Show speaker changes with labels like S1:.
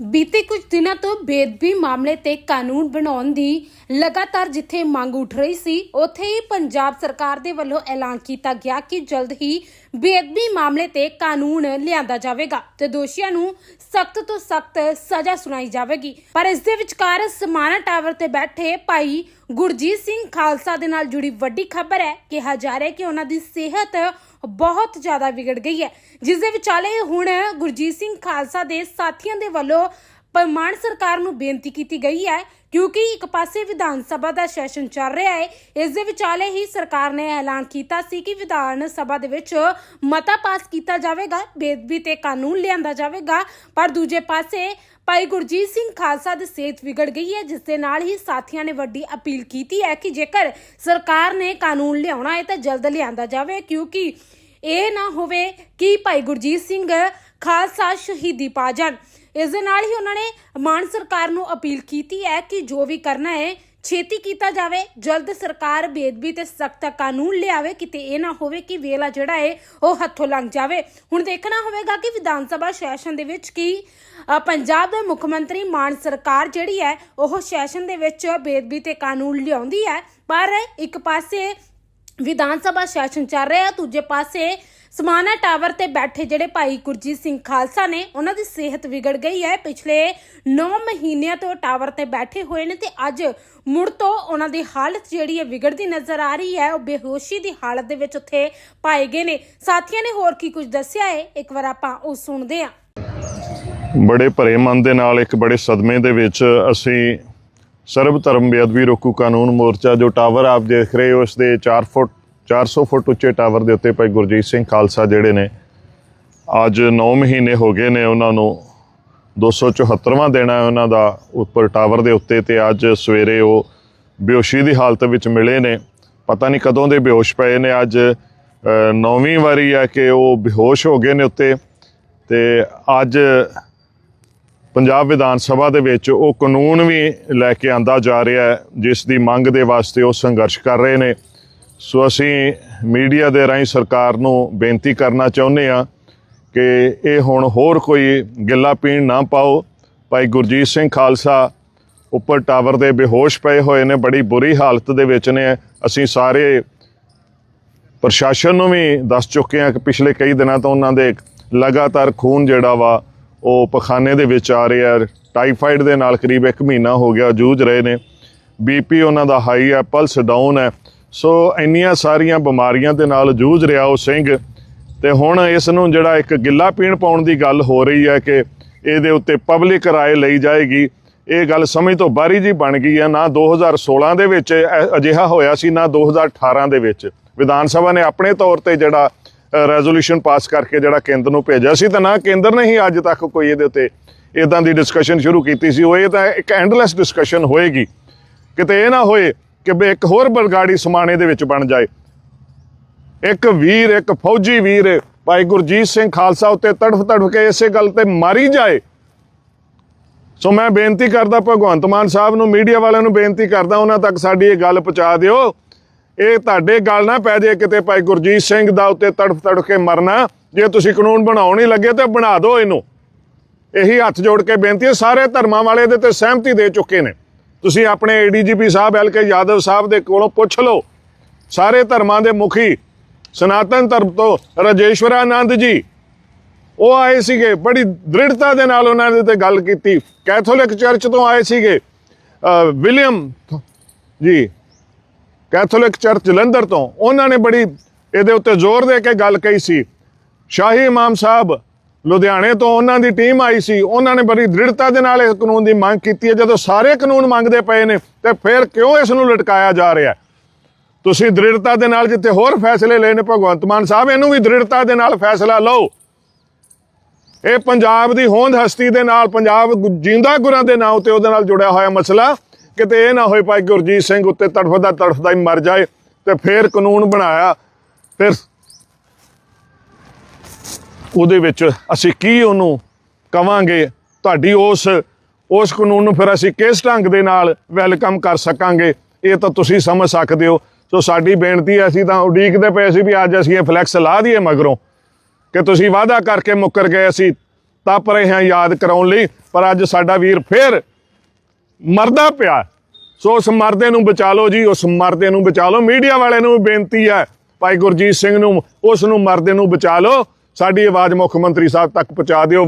S1: ਬੀਤੇ ਕੁਝ ਦਿਨਾਂ ਤੋਂ ਬੇਦਬੀ ਮਾਮਲੇ ਤੇ ਕਾਨੂੰਨ ਬਣਾਉਣ ਦੀ ਲਗਾਤਾਰ ਜਿੱਥੇ ਮੰਗ ਉੱਠ ਰਹੀ ਸੀ, ਉੱਥੇ ਹੀ ਪੰਜਾਬ ਸਰਕਾਰ ਦੇ ਵੱਲੋਂ ਐਲਾਨ ਕੀਤਾ ਗਿਆ ਕਿ ਜਲਦ ਹੀ ਬੇਦਬੀ ਮਾਮਲੇ ਤੇ ਕਾਨੂੰਨ ਲਿਆਂਦਾ ਜਾਵੇਗਾ ਤੇ ਦੋਸ਼ੀਆਂ ਨੂੰ ਸਖਤ ਤੋਂ ਸਖਤ ਸਜ਼ਾ ਸੁਣਾਈ ਜਾਵੇਗੀ। ਪਰ ਇਸ ਦੇ ਵਿਚਕਾਰ ਸਮਾਣਾ ਟਾਵਰ ਤੇ ਬੈਠੇ ਭਾਈ ਗੁਰਜੀਤ ਸਿੰਘ ਖਾਲਸਾ ਦੇ ਨਾਲ ਜੁੜੀ ਵੱਡੀ ਖਬਰ ਹੈ। ਕਿਹਾ ਜਾ ਕਿ ਉਹਨਾਂ ਦੀ ਸਿਹਤ ਬਹੁਤ ਜ਼ਿਆਦਾ ਵਿਗੜ ਗਈ ਹੈ। ਜਿਸ ਦੇ ਵਿਚਾਲੇ ਹੁਣ ਗੁਰਜੀਤ ਸਿੰਘ ਖਾਲਸਾ ਦੇ ਸਾਥੀਆਂ ਦੇ ਵੱਲੋਂ ਪਰਮਾਨ ਸਰਕਾਰ ਨੂੰ ਬੇਨਤੀ ਕੀਤੀ ਗਈ ਹੈ ਕਿਉਂਕਿ ਇੱਕ ਪਾਸੇ ਵਿਧਾਨ ਸਭਾ ਦਾ ਸੈਸ਼ਨ ਚੱਲ ਰਿਹਾ ਹੈ। ਇਸ ਦੇ ਵਿਚਾਲੇ ਹੀ ਸਰਕਾਰ ਨੇ ਐਲਾਨ ਕੀਤਾ ਸੀ ਕਿ ਵਿਧਾਨ ਸਭਾ ਦੇ ਵਿੱਚ ਮਤਾ ਪਾਸ ਕੀਤਾ ਜਾਵੇਗਾ ਬੇਦਬੀ ਤੇ ਕਾਨੂੰਨ ਲਿਆਂਦਾ ਜਾਵੇਗਾ, ਪਰ ਦੂਜੇ ਪਾਸੇ ਭਾਈ ਗੁਰਜੀਤ ਸਿੰਘ ਖਾਲਸਾ ਦੀ ਸਿਹਤ ਵਿਗੜ ਗਈ ਹੈ, ਜਿਸ ਦੇ ਨਾਲ ਹੀ ਸਾਥੀਆਂ ਨੇ ਵੱਡੀ ਅਪੀਲ ਕੀਤੀ ਹੈ ਕਿ ਜੇਕਰ ਸਰਕਾਰ ਨੇ ਕਾਨੂੰਨ ਲਿਆਉਣਾ ਹੈ ਤਾਂ ਜਲਦ ਲਿਆਂਦਾ ਜਾਵੇ, ਕਿਉਂਕਿ ਇਹ ਨਾ ਹੋਵੇ ਕਿ ਭਾਈ ਗੁਰਜੀਤ ਸਿੰਘ ਖਾਲਸਾ ਸ਼ਹੀਦੀ ਪਾ ਜਾਣ। ਇਸ ਦੇ ਨਾਲ ਹੀ ਉਹਨਾਂ ਨੇ ਮਾਨ ਸਰਕਾਰ ਨੂੰ ਅਪੀਲ ਕੀਤੀ ਹੈ ਕਿ ਜੋ ਵੀ ਕਰਨਾ ਹੈ ਛੇਤੀ ਕੀਤਾ ਜਾਵੇ, ਜਲਦ ਸਰਕਾਰ ਬੇਦਬੀ ਤੇ ਸਖਤ ਕਾਨੂੰਨ ਲਿਆਵੇ, ਕਿਤੇ ਇਹ ਨਾ ਹੋਵੇ ਕਿ ਵੇਲਾ ਜਿਹੜਾ ਹੈ ਉਹ ਹੱਥੋਂ ਲੰਘ ਜਾਵੇ। ਹੁਣ ਦੇਖਣਾ ਹੋਵੇਗਾ ਕਿ ਵਿਧਾਨ ਸਭਾ ਸੈਸ਼ਨ ਦੇ ਵਿੱਚ ਕੀ ਪੰਜਾਬ ਦੇ ਮੁੱਖ ਮੰਤਰੀ ਮਾਨ ਸਰਕਾਰ ਜਿਹੜੀ ਹੈ, ਉਹ ਸੈਸ਼ਨ ਦੇ ਵਿੱਚ ਬੇਦਬੀ ਤੇ ਕਾਨੂੰਨ ਲਿਆਉਂਦੀ ਹੈ। ਪਰ ਇੱਕ ਪਾਸੇ ਵਿਧਾਨ ਸਭਾ ਸੈਸ਼ਨ ਚੱਲ ਰਿਹਾ, ਦੂਜੇ ਪਾਸੇ ਸਮਾਨਾ ਟਾਵਰ ਤੇ ਬੈਠੇ ਜਿਹੜੇ ਭਾਈ ਗੁਰਜੀਤ ਸਿੰਘ ਖਾਲਸਾ ਨੇ, ਉਹਨਾਂ ਦੀ ਸਿਹਤ ਵਿਗੜ ਗਈ ਹੈ। ਪਿਛਲੇ 9 ਮਹੀਨਿਆਂ ਤੋਂ ਟਾਵਰ ਤੇ ਬੈਠੇ ਹੋਏ ਨੇ ਤੇ ਅੱਜ ਮੁੜ ਤੋਂ ਉਹਨਾਂ ਦੀ ਹਾਲਤ ਜਿਹੜੀ ਹੈ ਵਿਗੜਦੀ ਨਜ਼ਰ ਆ ਰਹੀ ਹੈ। ਉਹ ਬੇਹੋਸ਼ੀ ਦੀ ਹਾਲਤ ਦੇ ਵਿੱਚ ਉੱਥੇ ਪਾਏ ਗਏ ਨੇ। ਸਾਥੀਆਂ ਨੇ ਹੋਰ ਕੀ ਕੁਝ ਦੱਸਿਆ ਹੈ? ਇੱਕ ਵਾਰ ਆਪਾਂ ਉਹ ਸੁਣਦੇ ਹਾਂ।
S2: ਬੜੇ ਭਰੇ ਮਨ ਦੇ ਨਾਲ, ਇੱਕ ਬੜੇ ਸਦਮੇ ਦੇ ਵਿੱਚ ਅਸੀਂ ਸਰਬ ਧਰਮ ਬੇਅਦਬੀ ਰੋਕੂ ਕਾਨੂੰਨ ਮੋਰਚਾ ਜੋ ਟਾਵਰ ਆਪ ਦੇਖ ਰਹੇ ਹੋ ਉਸ ਦੇ 4 ਫੁੱਟ 400 ਫੁੱਟ ਉੱਚੇ ਟਾਵਰ ਦੇ ਉੱਤੇ ਭਾਈ ਗੁਰਜੀਤ ਸਿੰਘ ਖਾਲਸਾ ਜਿਹੜੇ ਨੇ, ਅੱਜ 9 ਮਹੀਨੇ ਹੋ ਗਏ ਨੇ ਉਹਨਾਂ ਨੂੰ 274ਵਾਂ ਦਿਨ ਹੈ ਉਹਨਾਂ ਦਾ ਉੱਪਰ ਟਾਵਰ ਦੇ ਉੱਤੇ ਤੇ ਅੱਜ ਸਵੇਰੇ ਉਹ ਬੇਹੋਸ਼ੀ ਦੀ ਹਾਲਤ ਵਿੱਚ ਮਿਲੇ ਨੇ। ਪਤਾ ਨਹੀਂ ਕਦੋਂ ਦੇ ਬੇਹੋਸ਼ ਪਏ ਨੇ, ਅੱਜ ਨੌਵੀਂ ਵਾਰੀ ਹੈ ਕਿ ਉਹ ਬੇਹੋਸ਼ ਹੋ ਗਏ ਨੇ ਉੱਤੇ ਤੇ ਅੱਜ ਪੰਜਾਬ ਵਿਧਾਨ ਸਭਾ ਦੇ ਵਿੱਚ ਉਹ ਕਾਨੂੰਨ ਵੀ ਲੈ ਕੇ ਆਂਦਾ ਜਾ ਰਿਹਾ ਜਿਸ ਦੀ ਮੰਗ ਦੇ ਵਾਸਤੇ ਉਹ ਸੰਘਰਸ਼ ਕਰ ਰਹੇ ਨੇ। ਸੋ ਅਸੀਂ ਮੀਡੀਆ ਦੇ ਰਾਹੀਂ ਸਰਕਾਰ ਨੂੰ ਬੇਨਤੀ ਕਰਨਾ ਚਾਹੁੰਦੇ ਆ ਕਿ ਇਹ ਹੁਣ ਹੋਰ ਕੋਈ ਗਿੱਲਾ ਪੀਣ ਨਾ ਪਾਓ। ਭਾਈ ਗੁਰਜੀਤ ਸਿੰਘ ਖਾਲਸਾ ਉੱਪਰ ਟਾਵਰ ਦੇ ਬੇਹੋਸ਼ ਪਏ ਹੋਏ ਨੇ, ਬੜੀ ਬੁਰੀ ਹਾਲਤ ਦੇ ਵਿੱਚ ਨੇ। ਅਸੀਂ ਸਾਰੇ ਪ੍ਰਸ਼ਾਸਨ ਨੂੰ ਵੀ ਦੱਸ ਚੁੱਕੇ ਹਾਂ ਕਿ ਪਿਛਲੇ ਕਈ ਦਿਨਾਂ ਤੋਂ ਉਹਨਾਂ ਦੇ ਲਗਾਤਾਰ ਖੂਨ ਜਿਹੜਾ ਵਾ, ਉਹ ਪਖਾਨੇ ਦੇ ਵਿੱਚ ਆ ਰਿਹਾ। ਟਾਈਫਾਈਡ ਦੇ ਨਾਲ ਕਰੀਬ 1 ਮਹੀਨਾ ਹੋ ਗਿਆ, ਜੂਝ ਰਹੇ ਨੇ। ਬੀਪੀ ਉਹਨਾਂ ਦਾ ਹਾਈ ਹੈ ਪਲਸ ਡਾਊਨ ਹੈ। ਸੋ ਇੰਨੀਆਂ ਸਾਰੀਆਂ ਬਿਮਾਰੀਆਂ ਦੇ ਨਾਲ ਜੂਝ ਰਿਹਾ ਉਹ ਸਿੰਘ ਤੇ ਹੁਣ ਇਸ ਨੂੰ ਜਿਹੜਾ ਇੱਕ ਗਿੱਲਾ ਪੀਣ ਪਾਉਣ ਦੀ ਗੱਲ ਹੋ ਰਹੀ ਹੈ ਕਿ ਇਹਦੇ ਉੱਤੇ ਪਬਲਿਕ ਰਾਏ ਲਈ ਜਾਏਗੀ। ਇਹ ਗੱਲ ਸਮਝ ਤੋਂ ਬਾਹਰੀ ਜੀ ਬਣ ਗਈ ਹੈ। ਨਾ 2016 ਦੇ ਵਿੱਚ ਅਜਿਹਾ ਹੋਇਆ ਸੀ, ਨਾ 2018 ਦੇ ਵਿੱਚ। ਵਿਧਾਨ ਸਭਾ ਨੇ ਆਪਣੇ ਤੌਰ ਤੇ ਜਿਹੜਾ ਰੈਜ਼ੋਲੂਸ਼ਨ ਪਾਸ ਕਰਕੇ ਜਿਹੜਾ ਕੇਂਦਰ ਨੂੰ ਭੇਜਿਆ ਸੀ ਤਾਂ ਨਾ ਕੇਂਦਰ ਨੇ ਹੀ ਅੱਜ ਤੱਕ ਕੋਈ ਇਹਦੇ ਉੱਤੇ ਇਦਾਂ ਦੀ ਡਿਸਕਸ਼ਨ ਸ਼ੁਰੂ ਕੀਤੀ ਸੀ। ਉਹ ਇਹ ਤਾਂ ਇੱਕ ਐਂਡਲੈਸ ਡਿਸਕਸ਼ਨ ਹੋਏਗੀ। ਕਿਤੇ ਇਹ ਨਾ ਹੋਏ ਕਿ ਵੀ ਇੱਕ ਹੋਰ ਬਰਗਾੜੀ ਸਮਾਣੇ ਦੇ ਵਿੱਚ ਬਣ ਜਾਏ। ਇੱਕ ਵੀਰ, ਇੱਕ ਫੌਜੀ ਵੀਰ ਭਾਈ ਗੁਰਜੀਤ ਸਿੰਘ ਖਾਲਸਾ ਉੱਤੇ ਤੜਫ ਤੜਫ ਕੇ ਇਸੇ ਗੱਲ ਤੇ ਮਾਰੀ ਜਾਏ। ਸੋ ਮੈਂ ਬੇਨਤੀ ਕਰਦਾ, ਭਗਵੰਤ ਮਾਨ ਸਾਹਿਬ ਨੂੰ, ਮੀਡੀਆ ਵਾਲਿਆਂ ਨੂੰ ਬੇਨਤੀ ਕਰਦਾ, ਉਹਨਾਂ ਤੱਕ ਸਾਡੀ ਇਹ ਗੱਲ ਪਹੁੰਚਾ ਦਿਓ। ਇਹ ਤੁਹਾਡੇ ਗੱਲ ਨਾ ਪੈ ਜੇ ਕਿਤੇ ਭਾਈ ਗੁਰਜੀਤ ਸਿੰਘ ਦਾ ਉੱਤੇ ਤੜਫ ਤੜਫ ਕੇ ਮਰਨਾ। ਜੇ ਤੁਸੀਂ ਕਾਨੂੰਨ ਬਣਾਉਣ ਹੀ ਲੱਗੇ ਤਾਂ ਬਣਾ ਦਿਓ ਇਹਨੂੰ। ਇਹੀ ਹੱਥ ਜੋੜ ਕੇ ਬੇਨਤੀ ਹੈ, ਸਾਰੇ ਧਰਮਾਂ ਵਾਲੇ ਇਹਦੇ ਤੇ ਸਹਿਮਤੀ ਦੇ ਚੁੱਕੇ ਨੇ। ਤੁਸੀਂ ਆਪਣੇ ਏਡੀਜੀਪੀ ਸਾਹਿਬ ਐਲ ਕੇ ਯਾਦਵ ਸਾਹਿਬ ਦੇ ਕੋਲੋਂ ਪੁੱਛ ਲਓ। ਸਾਰੇ ਧਰਮਾਂ ਦੇ ਮੁਖੀ, ਸਨਾਤਨ ਧਰਮ ਤੋਂ ਰਾਜੇਸ਼ਵਰਾਨੰਦ ਜੀ, ਉਹ ਆਏ ਸੀਗੇ, ਬੜੀ ਦ੍ਰਿੜਤਾ ਦੇ ਨਾਲ ਉਹਨਾਂ ਦੇ ਤੇ ਗੱਲ ਕੀਤੀ। ਕੈਥੋਲਿਕ ਚਰਚ ਤੋਂ ਆਏ ਸੀਗੇ ਵਿਲੀਅਮ ਜੀ, ਕੈਥੋਲਿਕ ਚਰਚ ਜਲੰਧਰ ਤੋਂ। ਉਹਨਾਂ ਨੇ ਬੜੀ ਇਹਦੇ ਉੱਤੇ ਜ਼ੋਰ ਦੇ ਕੇ ਗੱਲ ਕਹੀ ਸੀ। ਸ਼ਾਹੀ ਇਮਾਮ ਸਾਹਿਬ ਲੁਧਿਆਣੇ ਤੋਂ ਉਹਨਾਂ ਦੀ ਟੀਮ ਆਈ ਸੀ। ਉਹਨਾਂ ਨੇ ਬੜੀ ਦ੍ਰਿੜਤਾ ਦੇ ਨਾਲ ਇਸ ਕਾਨੂੰਨ ਦੀ ਮੰਗ ਕੀਤੀ ਹੈ। ਜਦੋਂ ਸਾਰੇ ਕਾਨੂੰਨ ਮੰਗਦੇ ਪਏ ਨੇ, ਤੇ ਫਿਰ ਕਿਉਂ ਇਸ ਨੂੰ ਲਟਕਾਇਆ ਜਾ ਰਿਹਾ ਤੁਸੀਂ ਦ੍ਰਿੜਤਾ ਦੇ ਨਾਲ ਜਿੱਥੇ ਹੋਰ ਫੈਸਲੇ ਲਏ ਨੇ, ਭਗਵੰਤ ਮਾਨ ਸਾਹਿਬ, ਇਹਨੂੰ ਵੀ ਦ੍ਰਿੜਤਾ ਦੇ ਨਾਲ ਫੈਸਲਾ ਲਓ। ਇਹ ਪੰਜਾਬ ਦੀ ਹੋਂਦ ਹਸਤੀ ਦੇ ਨਾਲ, ਪੰਜਾਬ ਜਿੰਦਾ ਗੁਰਾਂ ਦੇ ਨਾਂ ਉਤੇ ਉਹਦੇ ਨਾਲ ਜੁੜਿਆ ਹੋਇਆ ਮਸਲਾ, ਕਿਤੇ ਇਹ ਨਾ ਹੋਏ ਭਾਈ ਗੁਰਜੀਤ ਸਿੰਘ ਉੱਤੇ ਤੜਫਦਾ ਤੜਫਦਾ ਹੀ ਮਰ ਜਾਏ, ਤੇ ਫਿਰ ਕਾਨੂੰਨ ਬਣਾਇਆ, ਫਿਰ ਉਹਦੇ ਵਿੱਚ ਅਸੀਂ ਕੀ ਉਹਨੂੰ ਕਵਾਂਗੇ? ਤੁਹਾਡੀ ਉਸ ਉਸ ਕਾਨੂੰਨ ਨੂੰ ਫਿਰ ਅਸੀਂ ਕਿਸ ਢੰਗ ਦੇ ਨਾਲ ਵੈਲਕਮ ਕਰ ਸਕਾਂਗੇ? ਇਹ ਤਾਂ ਤੁਸੀਂ ਸਮਝ ਸਕਦੇ ਹੋ। ਸੋ ਸਾਡੀ ਬੇਨਤੀ ਹੈ, ਅਸੀਂ ਤਾਂ ਉਡੀਕਦੇ ਪਏ ਸੀ ਵੀ ਅੱਜ ਅਸੀਂ ਇਹ ਫਲੈਕਸ ਲਾ ਦਈਏ ਮਗਰੋਂ। ਕਿ ਤੁਸੀਂ ਵਾਅਦਾ ਕਰਕੇ ਮੁੱਕਰ ਗਏ ਅਸੀਂ, ਤਪ ਰਹੇ ਹਾਂ ਯਾਦ ਕਰਾਉਣ ਲਈ, ਪਰ ਅੱਜ ਸਾਡਾ ਵੀਰ ਫੇਰ ਮਰਦਾ ਪਿਆ। ਸੋ ਉਸ ਮਰਦੇ ਨੂੰ ਬਚਾ ਲਓ ਜੀ, ਉਸ ਮਰਦੇ ਨੂੰ ਬਚਾ ਲਓ। ਮੀਡੀਆ ਵਾਲਿਆਂ ਨੂੰ ਵੀ ਬੇਨਤੀ ਹੈ, ਭਾਈ ਗੁਰਜੀਤ ਸਿੰਘ ਨੂੰ, ਉਸ ਨੂੰ ਮਰਦੇ ਨੂੰ ਬਚਾ ਲਓ। ਸਾਡੀ ਆਵਾਜ਼ ਮੁੱਖ ਮੰਤਰੀ ਸਾਹਿਬ ਤੱਕ ਪਹੁੰਚਾ ਦਿਓ।